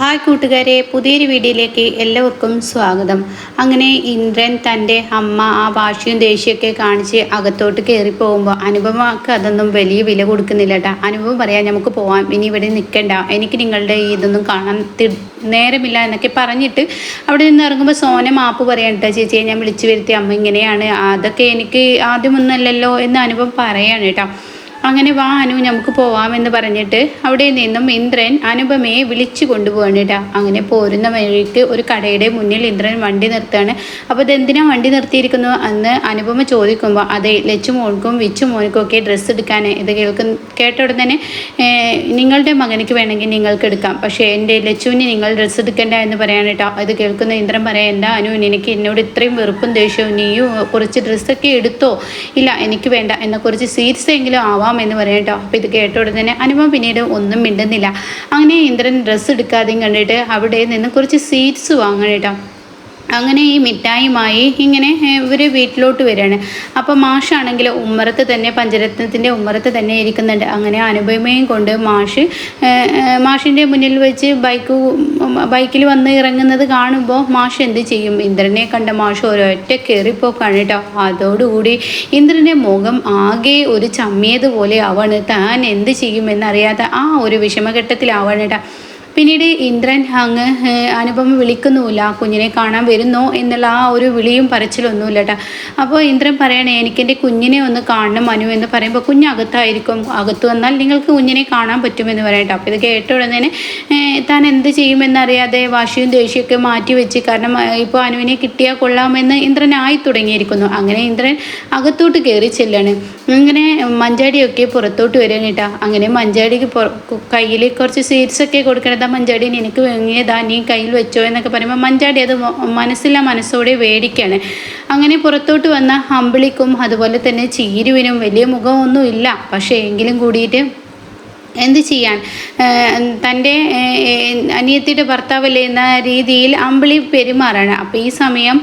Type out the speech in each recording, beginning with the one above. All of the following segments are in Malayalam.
ഹായ് കൂട്ടുകാരെ പുതിയൊരു വീഡിയോയിലേക്ക് എല്ലാവർക്കും സ്വാഗതം. അങ്ങനെ ഇന്ദ്രൻ തന്റെ അമ്മ ആ വാശിയും ദേഷ്യമൊക്കെ കാണിച്ച് അകത്തോട്ട് കയറി പോകുമ്പോൾ അനുപമക്ക് അതൊന്നും വലിയ വില കൊടുക്കുന്നില്ല കേട്ടോ അനുപമ പറയാം നമുക്ക് പോവാം ഇനി ഇവിടെ നിൽക്കണ്ട. എനിക്ക് നിങ്ങളുടെ ഇതൊന്നും കാണാൻ നേരമില്ല എന്നൊക്കെ പറഞ്ഞിട്ട് അവിടെ നിന്ന് ഇറങ്ങുമ്പോൾ സോന മാപ്പ് പറയണ്ട ചേച്ചിയെ ഞാൻ വിളിച്ചു വരുത്തി. അമ്മ ഇങ്ങനെയാണ്. അതൊക്കെ എനിക്ക് ആദ്യമൊന്നല്ലല്ലോ എന്ന് അനുപം പറയാണ് കേട്ടോ അങ്ങനെ വാ അനു നമുക്ക് പോവാമെന്ന് പറഞ്ഞിട്ട് അവിടെ നിന്നും ഇന്ദ്രൻ അനുപമയെ വിളിച്ചു കൊണ്ടുപോവാണ് അങ്ങനെ പോരുന്ന വഴിക്ക് ഒരു കടയുടെ മുന്നിൽ ഇന്ദ്രൻ വണ്ടി നിർത്തുകയാണ്. അപ്പോൾ ഇതെന്തിനാ വണ്ടി നിർത്തിയിരിക്കുന്നു? എന്ന് അനുപമ ചോദിക്കുമ്പോൾ അതെ ലച്ചു മോൾക്കും വിച്ചു മോൾക്കും ഒക്കെ ഡ്രസ്സ് എടുക്കാൻ ഇത് കേൾക്കുന്ന കേട്ട ഉടനെ തന്നെ നിങ്ങളുടെ മകനിക്ക് വേണമെങ്കിൽ നിങ്ങൾക്ക് എടുക്കാം. പക്ഷേ എന്റെ ലച്ചുവിന് നിങ്ങൾ ഡ്രസ്സ് എടുക്കണ്ട എന്ന് പറയാൻ കേട്ടോ ഇത് കേൾക്കുന്ന ഇന്ദ്രൻ പറയാം അനു എനിക്ക് എന്നോട് ഇത്രയും വെറുപ്പും ദേഷ്യവും? നീയും കുറച്ച് ഡ്രസ്സൊക്കെ എടുത്തോ? ഇല്ല എനിക്ക് വേണ്ട. എന്നാൽ കുറച്ച് സീറ്റ്സ് എങ്കിലും ആവാം. എന്ന് പറയാം കേട്ടോ. അപ്പോൾ ഇത് കേട്ട ഉടനെ അനുപമ പിന്നീട് ഒന്നും മിണ്ടുന്നില്ല. അങ്ങനെ ഇന്ദ്രൻ ഡ്രസ്സ് എടുക്കാതെയും കണ്ടിട്ട് അവിടെ നിന്ന് കുറച്ച് സീറ്റ്സ് വാങ്ങണം കേട്ടോ. അങ്ങനെ ഈ മിഠായിയുമായി ഇങ്ങനെ ഇവർ വീട്ടിലോട്ട് വരികയാണ് അപ്പോൾ മാഷാണെങ്കിൽ ഉമ്മറത്ത് തന്നെ പഞ്ചരത്നത്തിന്റെ ഉമ്മറത്ത് തന്നെ ഇരിക്കുന്നുണ്ട്. അങ്ങനെ അനുപമയും കൊണ്ട് മാഷ് മാഷിന്റെ മുന്നിൽ വെച്ച് ബൈക്ക് ബൈക്കിൽ വന്ന് ഇറങ്ങുന്നത് കാണുമ്പോൾ മാഷ് എന്ത് ചെയ്യും? ഇന്ദ്രനെ കണ്ട മാഷ് ഒരൊറ്റ കയറിപ്പോക്കാണ് കേട്ടോ. അതോടുകൂടി ഇന്ദ്രന്റെ മുഖം ആകെ ഒരു ചമ്മിയതുപോലെ ആവാണ്. താൻ എന്ത് ചെയ്യുമെന്നറിയാത്ത ആ ഒരു വിഷമഘട്ടത്തിലാവാണ് കേട്ടോ. പിന്നീട് ഇന്ദ്രൻ അങ്ങ് അനുപമ വിളിക്കുന്നുമില്ല. കുഞ്ഞിനെ കാണാൻ വരുന്നോ എന്നുള്ള ആ ഒരു വിളിയും പറച്ചിലൊന്നുമില്ല കേട്ടോ അപ്പോൾ ഇന്ദ്രൻ പറയണേ എനിക്ക് എന്റെ കുഞ്ഞിനെ ഒന്ന് കാണണം മനു എന്ന് പറയുമ്പോൾ കുഞ്ഞ് അകത്തായിരിക്കും. അകത്ത് വന്നാൽ നിങ്ങൾക്ക് കുഞ്ഞിനെ കാണാൻ പറ്റുമെന്ന് പറയട്ടെ. അപ്പോൾ ഇത് കേട്ട ഉടനെ താൻ എന്ത് ചെയ്യുമെന്നറിയാതെ വാശിയും ദേഷ്യമൊക്കെ മാറ്റി വെച്ച് കാരണം ഇപ്പോൾ അനുവിനെ കിട്ടിയാൽ കൊള്ളാമെന്ന് ഇന്ദ്രൻ ആയി തുടങ്ങിയിരിക്കുന്നു. അങ്ങനെ ഇന്ദ്രൻ അകത്തോട്ട് കയറി ചെല്ലാണ്. ഇങ്ങനെ മഞ്ചാടിയൊക്കെ പുറത്തോട്ട് വരാൻ കേട്ടാ. അങ്ങനെ മഞ്ചാടിക്ക് കയ്യിൽ കുറച്ച് സ്വീറ്റ്സ് ഒക്കെ കൊടുക്കണതാ മഞ്ചാടി എനിക്ക് വാങ്ങിയതാ നീ കയ്യിൽ വെച്ചോ എന്നൊക്കെ പറയുമ്പോൾ മഞ്ചാടി അത് മനസ്സില്ല മനസ്സോടെ വേടിക്കാണ്. അങ്ങനെ പുറത്തോട്ട് വന്ന അമ്പിളിക്കും അതുപോലെ തന്നെ ചീരുവിനും വലിയ മുഖമൊന്നും ഇല്ല. പക്ഷേ എങ്കിലും കൂടിയിട്ട് എന്ത് ചെയ്യാൻ? തന്റെ അനിയത്തിയുടെ ഭർത്താവല്ലേ എന്ന രീതിയിൽ അമ്പിളി പെരുമാറാണ്. അപ്പോൾ ഈ സമയം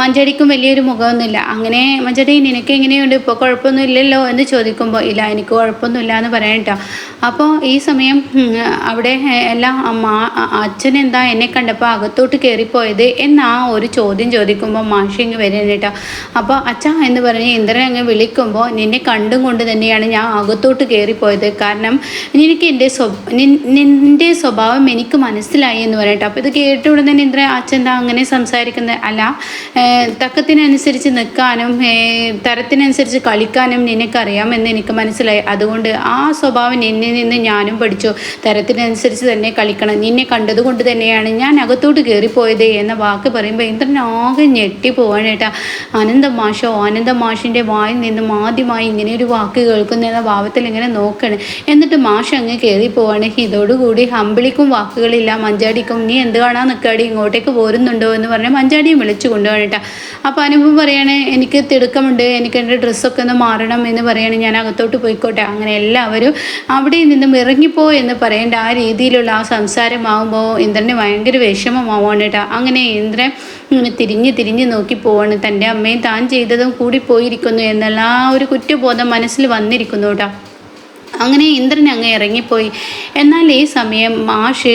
മഞ്ചടിക്കും വലിയൊരു മുഖമൊന്നുമില്ല. അങ്ങനെ മഞ്ചടി നിനക്ക് എങ്ങനെയുണ്ട്? ഇപ്പോൾ കുഴപ്പമൊന്നും ഇല്ലല്ലോ എന്ന് ചോദിക്കുമ്പോൾ ഇല്ല എനിക്ക് കുഴപ്പമൊന്നുമില്ല എന്ന് പറയാൻ കേട്ടോ അപ്പോൾ ഈ സമയം അവിടെ എല്ലാം അച്ഛൻ എന്താ എന്നെ കണ്ടപ്പോൾ അകത്തോട്ട് കയറിപ്പോയത് എന്ന ഒരു ചോദ്യം ചോദിക്കുമ്പോൾ മാഷി ഇങ്ങ് വരുന്നേട്ടാ അപ്പോൾ അച്ഛ എന്ന് പറഞ്ഞ് ഇന്ദ്രൻ അങ്ങ് വിളിക്കുമ്പോൾ നിന്നെ കണ്ടും കൊണ്ട് തന്നെയാണ് ഞാൻ അകത്തോട്ട് കയറിപ്പോയത് കാരണം എനിക്ക് എന്റെ നിന്റെ സ്വഭാവം എനിക്ക് മനസ്സിലായി എന്ന് പറയട്ടെ. അപ്പോൾ ഇത് കേട്ട ഉടനെ ഇന്ദ്രൻ അച്ഛൻ എന്താ അങ്ങനെ സംസാരിക്കുന്നത്? അല്ല തക്കത്തിനനുസരിച്ച് നിൽക്കാനും തരത്തിനനുസരിച്ച് കളിക്കാനും നിനക്കറിയാമെന്ന് എനിക്ക് മനസ്സിലായി. അതുകൊണ്ട് ആ സ്വഭാവം നിന്നിൽ നിന്ന് ഞാനും പഠിച്ചു. തരത്തിനനുസരിച്ച് തന്നെ കളിക്കണം. നിന്നെ കണ്ടതുകൊണ്ട് തന്നെയാണ് ഞാൻ അകത്തോട്ട് കയറിപ്പോയത് എന്ന വാക്ക് പറയുമ്പോൾ ഇന്ദ്രനാകെ ഞെട്ടി പോവാനേട്ടാ ആനന്ദ മാഷോ ആനന്ദ മാഷിന്റെ വായിൽ നിന്നും ആദ്യമായി ഇങ്ങനെ ഒരു വാക്ക് കേൾക്കുന്ന എന്ന ഭാവത്തിൽ ഇങ്ങനെ നോക്കണം. എന്നിട്ട് മാഷ് അങ്ങ് കയറി പോവാണ് ഇതോടുകൂടി ഹമ്പിളിക്കും വാക്കുകളില്ല. മഞ്ചാടിക്കും നീ എന്ത് കാണാൻ നിൽക്കാടി ഇങ്ങോട്ടേക്ക് പോരുന്നുണ്ടോ? എന്ന് പറഞ്ഞാൽ മഞ്ചാടിയും വിളിച്ചു കൊണ്ടുപോകണേട്ടാ അപ്പോൾ അനുഭവം പറയാണ് എനിക്ക് തിടുക്കമുണ്ട്. എനിക്ക് എന്റെ ഡ്രസ്സൊക്കെ ഒന്ന് മാറണം എന്ന് പറയാണ്. ഞാൻ അകത്തോട്ട് പോയിക്കോട്ടെ. അങ്ങനെ എല്ലാവരും അവിടെ നിന്നും ഇറങ്ങിപ്പോ എന്ന് പറയേണ്ട ആ രീതിയിലുള്ള ആ സംസാരമാകുമ്പോൾ ഇന്ദ്രന് ഭയങ്കര വിഷമമാവാണ് കേട്ടോ അങ്ങനെ ഇന്ദ്രൻ തിരിഞ്ഞ് തിരിഞ്ഞ് നോക്കി പോവാണ്. തന്റെ അമ്മയും താൻ ചെയ്തതും കൂടി പോയിരിക്കുന്നു എന്നുള്ള ആ ഒരു കുറ്റബോധം മനസ്സിൽ വന്നിരിക്കുന്നു കേട്ടോ അങ്ങനെ ഇന്ദ്രൻ അങ്ങ് ഇറങ്ങിപ്പോയി. എന്നാൽ ഈ സമയം മാഷ്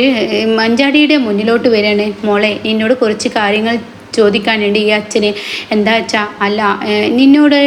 മഞ്ചാടിയുടെ മുന്നിലോട്ട് വരികയാണ്. മോളെ നിന്നോട് കുറച്ച് കാര്യങ്ങൾ ചോദിക്കാനുണ്ട് ഈ അച്ഛന് എന്താ വെച്ചാ അല്ല നിന്നോട്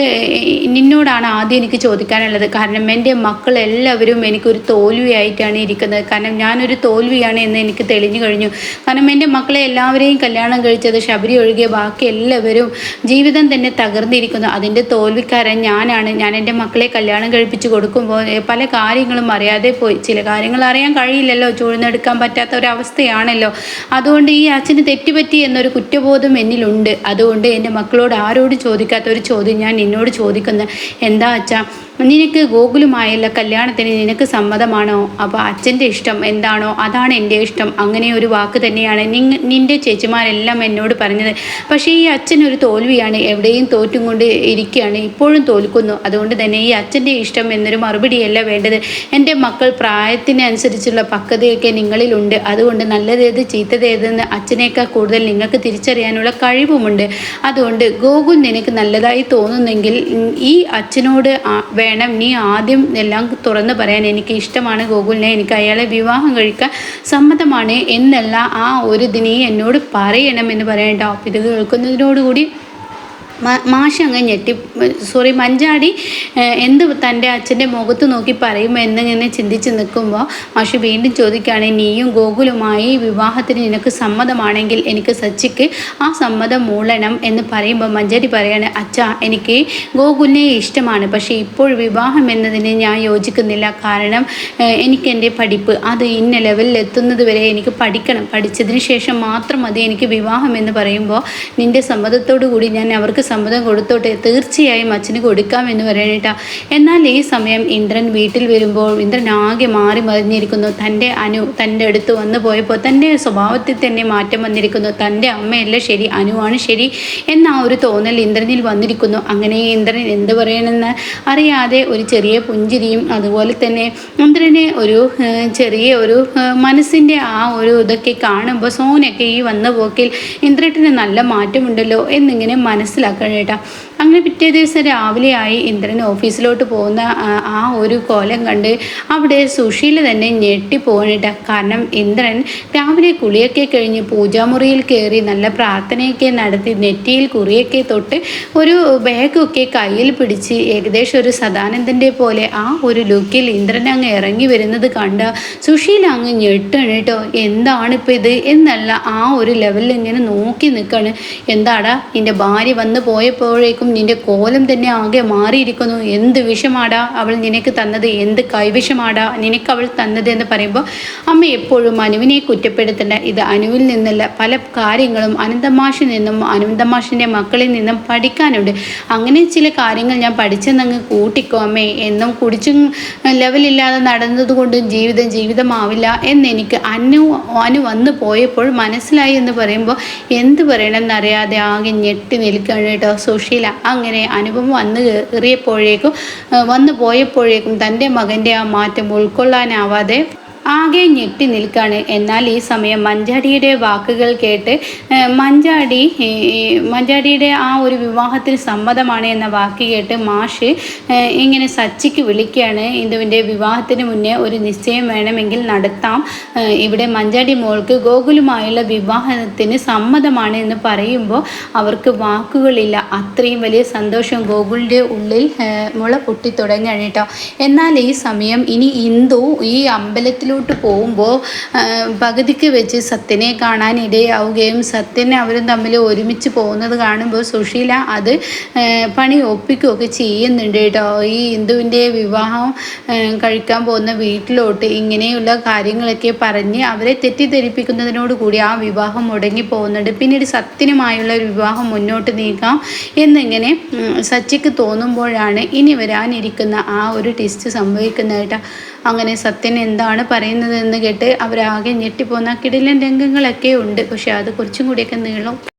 നിന്നോടാണ് ആദ്യം എനിക്ക് ചോദിക്കാനുള്ളത്. കാരണം എന്റെ മക്കളെല്ലാവരും എനിക്കൊരു തോൽവിയായിട്ടാണ് ഇരിക്കുന്നത്. കാരണം ഞാനൊരു തോൽവിയാണ് എന്ന് എനിക്ക് തെളിഞ്ഞു കഴിഞ്ഞു. കാരണം എന്റെ മക്കളെ എല്ലാവരെയും കല്യാണം കഴിച്ചത് ശബരി ഒഴികെ ബാക്കി എല്ലാവരും ജീവിതം തന്നെ തകർന്നിരിക്കുന്നു. അതിന്റെ തോൽവിക്കാരൻ ഞാനാണ്. ഞാൻ എന്റെ മക്കളെ കല്യാണം കഴിപ്പിച്ച് കൊടുക്കുമ്പോൾ പല കാര്യങ്ങളും അറിയാതെ പോയി. ചില കാര്യങ്ങൾ അറിയാൻ കഴിയില്ലല്ലോ. ചൂഴ്ന്നെടുക്കാൻ പറ്റാത്ത ഒരവസ്ഥയാണല്ലോ അതുകൊണ്ട് ഈ അച്ഛന് തെറ്റുപറ്റി എന്നൊരു കുറ്റബോധം എന്നിലുണ്ട്. അതുകൊണ്ട് എന്റെ മക്കളോട് ആരോട് ചോദിക്കാത്ത ഒരു ചോദ്യം ഞാൻ നിന്നോട് ചോദിക്കുന്നത്. എന്താ അച്ഛാ? നിനക്ക് ഗോകുലുമായുള്ള കല്യാണത്തിന് നിനക്ക് സമ്മതമാണോ? അപ്പോൾ അച്ഛന്റെ ഇഷ്ടം എന്താണോ? അതാണ് എന്റെ ഇഷ്ടം. അങ്ങനെ ഒരു വാക്ക് തന്നെയാണ് നിന്റെ ചേച്ചിമാരെല്ലാം എന്നോട് പറഞ്ഞത്. പക്ഷേ ഈ അച്ഛൻ ഒരു തോൽവിയാണ്. എവിടെയും തോറ്റും കൊണ്ട് ഇരിക്കുകയാണ്. ഇപ്പോഴും തോൽക്കുന്നു. അതുകൊണ്ട് തന്നെ ഈ അച്ഛന്റെ ഇഷ്ടം എന്നൊരു മറുപടിയല്ല വേണ്ടത്. എന്റെ മക്കൾ പ്രായത്തിനനുസരിച്ചുള്ള പക്വതയൊക്കെ നിങ്ങളിലുണ്ട്. അതുകൊണ്ട് നല്ലതേത് ചീത്തതേതെന്ന് അച്ഛനേക്കാൾ കൂടുതൽ നിങ്ങൾക്ക് തിരിച്ചറിയാനുള്ള കഴിവുമുണ്ട്. അതുകൊണ്ട് ഗോകുൽ നിനക്ക് നല്ലതായി തോന്നുന്നെങ്കിൽ ഈ അച്ഛനോട് വേ വേണം. നീ ആദ്യം എല്ലാം തുറന്നു പറയാൻ എനിക്ക് ഇഷ്ടമാണ് ഗോകുലിനെ. എനിക്ക് അയാളെ വിവാഹം കഴിക്കാൻ സമ്മതമാണ്. എന്നല്ല ആ ഒരു ഇത് പറയണം എന്ന് പറയണ്ട. അപ്പം ഇത് കേൾക്കുന്നതിനോടുകൂടി മാഷ് അങ്ങ് ഞെട്ടി സോറി മഞ്ചാടി എന്ത് തന്റെ അച്ഛന്റെ മുഖത്ത് നോക്കി പറയുമ്പോൾ എന്നിങ്ങനെ ചിന്തിച്ച് നിൽക്കുമ്പോൾ മാഷി വീണ്ടും ചോദിക്കുകയാണ് നീയും ഗോകുലുമായി വിവാഹത്തിന് നിനക്ക് സമ്മതമാണെങ്കിൽ എനിക്ക് സച്ചിക്ക് ആ സമ്മതം മൂളണം എന്ന് പറയുമ്പോൾ മഞ്ചാടി പറയാണ് അച്ഛാ എനിക്ക് ഗോകുലിനെ ഇഷ്ടമാണ് പക്ഷേ ഇപ്പോൾ വിവാഹം എന്നതിന് ഞാൻ യോജിക്കുന്നില്ല. കാരണം എനിക്കെന്റെ പഠിപ്പ്. അത് ഇന്ന ലെവലിൽ എത്തുന്നത് വരെ എനിക്ക് പഠിക്കണം. പഠിച്ചതിന് ശേഷം മാത്രം മതി എനിക്ക് വിവാഹം എന്ന് പറയുമ്പോൾ നിന്റെ സമ്മതത്തോടു കൂടി ഞാൻ അവർക്ക് സമ്മതം കൊടുത്തോട്ടെ? തീർച്ചയായും അച്ഛന് കൊടുക്കാമെന്ന് പറയണേട്ടാ എന്നാൽ ഈ സമയം ഇന്ദ്രൻ വീട്ടിൽ വരുമ്പോൾ ഇന്ദ്രൻ ആകെ മാറി മറിഞ്ഞിരിക്കുന്നു. തന്റെ അനു തന്റെ അടുത്ത് വന്നു പോയപ്പോൾ തന്റെ സ്വഭാവത്തിൽ തന്നെ മാറ്റം വന്നിരിക്കുന്നു. തന്റെ അമ്മയല്ല ശരി അനുവാണ് ശരി എന്ന ആ ഒരു തോന്നൽ ഇന്ദ്രനിൽ വന്നിരിക്കുന്നു. അങ്ങനെ ഇന്ദ്രൻ എന്ത് പറയണമെന്ന് അറിയാതെ ഒരു ചെറിയ പുഞ്ചിരിയും അതുപോലെ തന്നെ ഇന്ദ്രനെ ഒരു ചെറിയ ഒരു മനസ്സിന്റെ ആ ഒരു ഇതൊക്കെ കാണുമ്പോൾ സോനൊക്കെ ഈ വന്ന പോക്കിൽ ഇന്ദ്രട്ടിന് നല്ല മാറ്റമുണ്ടല്ലോ എന്നിങ്ങനെ മനസ്സിലാക്കണം കേട്ടോ അങ്ങനെ പിറ്റേ ദിവസം രാവിലെയായി ഇന്ദ്രൻ ഓഫീസിലോട്ട് പോകുന്ന ആ ഒരു കോലം കണ്ട് അവിടെ സുശീല തന്നെ ഞെട്ടിപ്പോകണിട്ട കാരണം ഇന്ദ്രൻ രാവിലെ കുളിയൊക്കെ കഴിഞ്ഞ് പൂജാമുറിയിൽ കയറി നല്ല പ്രാർത്ഥനയൊക്കെ നടത്തി നെറ്റിയിൽ കുറിയൊക്കെ തൊട്ട് ഒരു ബാഗൊക്കെ കയ്യിൽ പിടിച്ച് ഏകദേശം ഒരു സദാനന്ദന്റെ പോലെ ആ ഒരു ലുക്കിൽ ഇന്ദ്രൻ അങ്ങ് ഇറങ്ങി വരുന്നത് കണ്ട സുശീല അങ്ങ് ഞെട്ടണം കേട്ടോ എന്താണ് ഇത്? എന്നല്ല ആ ഒരു ലെവലിൽ ഇങ്ങനെ നോക്കി നിൽക്കുകയാണ് എന്താടാ നിന്റെ ഭാര്യ വന്ന് പോയപ്പോഴേക്കും നിന്റെ കോലം തന്നെ ആകെ മാറിയിരിക്കുന്നു. എന്ത് വിഷമാടാ അവൾ നിനക്ക് തന്നത്? എന്ത് കൈവിഷമാടാ നിനക്ക് അവൾ തന്നത് എന്ന് പറയുമ്പോൾ അമ്മ എപ്പോഴും അനുവിനെ കുറ്റപ്പെടുത്തേണ്ട. ഇത് അനുവിൽ നിന്നല്ല പല കാര്യങ്ങളും അനന്തമാഷിൽ നിന്നും അനന്തമാഷിന്റെ മക്കളിൽ നിന്നും പഠിക്കാനുണ്ട്. അങ്ങനെ ചില കാര്യങ്ങൾ ഞാൻ പഠിച്ചെന്നങ്ങ് കൂട്ടിക്കോ അമ്മേ. എന്നും കുടിച്ചും ലെവലില്ലാതെ നടന്നതുകൊണ്ട് ജീവിതം ജീവിതമാവില്ല എന്നെനിക്ക് അനു അനു വന്നു പോയപ്പോൾ മനസ്സിലായി എന്ന് പറയുമ്പോൾ എന്ത് പറയണമെന്നറിയാതെ ആകെ ഞെട്ടി നിൽക്കുകയാണ് കേട്ടോ സുശീല. അങ്ങനെ അനുഭവം വന്ന് കയറിയപ്പോഴേക്കും വന്നു പോയപ്പോഴേക്കും തന്റെ മകന്റെ ആ മാറ്റം ഉൾക്കൊള്ളാനാവാതെ ആകെ ഞെട്ടി നിൽക്കാണ്. എന്നാൽ ഈ സമയം മഞ്ചാടിയുടെ വാക്കുകൾ കേട്ട് മഞ്ചാടി മഞ്ചാടിയുടെ ആ ഒരു വിവാഹത്തിന് സമ്മതമാണ് എന്ന വാക്ക് കേട്ട് മാഷ് ഇങ്ങനെ സച്ചിക്ക് വിളിക്കുകയാണ്. ഇന്ദുവിന്റെ വിവാഹത്തിന് മുന്നേ ഒരു നിശ്ചയം വേണമെങ്കിൽ നടത്താം. ഇവിടെ മഞ്ചാടി മോൾക്ക് ഗോകുലുമായുള്ള വിവാഹത്തിന് സമ്മതമാണ് എന്ന് പറയുമ്പോൾ അവർക്ക് വാക്കുകളില്ല. അത്രയും വലിയ സന്തോഷം ഗോകുലിന്റെ ഉള്ളിൽ മുള പൊട്ടി തുടങ്ങുകയാണ് കേട്ടോ. എന്നാൽ ഈ സമയം ഇനി ഇന്ദു ഈ അമ്പലത്തിലൂടെ മുന്നോട്ട് പോകുമ്പോൾ പകുതിക്ക് വെച്ച് സത്യനെ കാണാൻ ഇടയാവുകയും സത്യനെ അവരും തമ്മിൽ ഒരുമിച്ച് പോകുന്നത് കാണുമ്പോൾ സുശീല അത് പണി ഒപ്പിക്കുകയൊക്കെ ചെയ്യുന്നുണ്ട് കേട്ടോ. ഈ ഹിന്ദുവിന്റെ വിവാഹം കഴിക്കാൻ പോകുന്ന വീട്ടിലോട്ട് ഇങ്ങനെയുള്ള കാര്യങ്ങളൊക്കെ പറഞ്ഞ് അവരെ തെറ്റിദ്ധരിപ്പിക്കുന്നതിനോട് കൂടി ആ വിവാഹം മുടങ്ങി പോകുന്നുണ്ട്. പിന്നീട് സത്യനുമായുള്ള ഒരു വിവാഹം മുന്നോട്ട് നീക്കാം എന്നിങ്ങനെ സച്ചിക്ക് തോന്നുമ്പോഴാണ് ഇനി വരാനിരിക്കുന്ന ആ ഒരു ടെസ്റ്റ് സംഭവിക്കുന്നത് അങ്ങനെ സത്യൻ എന്താണ് പറയുന്നത് എന്ന് കേട്ട് അവരാകെ ഞെട്ടിപ്പോകുന്ന. കിടിലൻ രംഗങ്ങളൊക്കെ ഉണ്ട്. പക്ഷെ അത് കുറച്ചും കൂടിയൊക്കെ നീളം.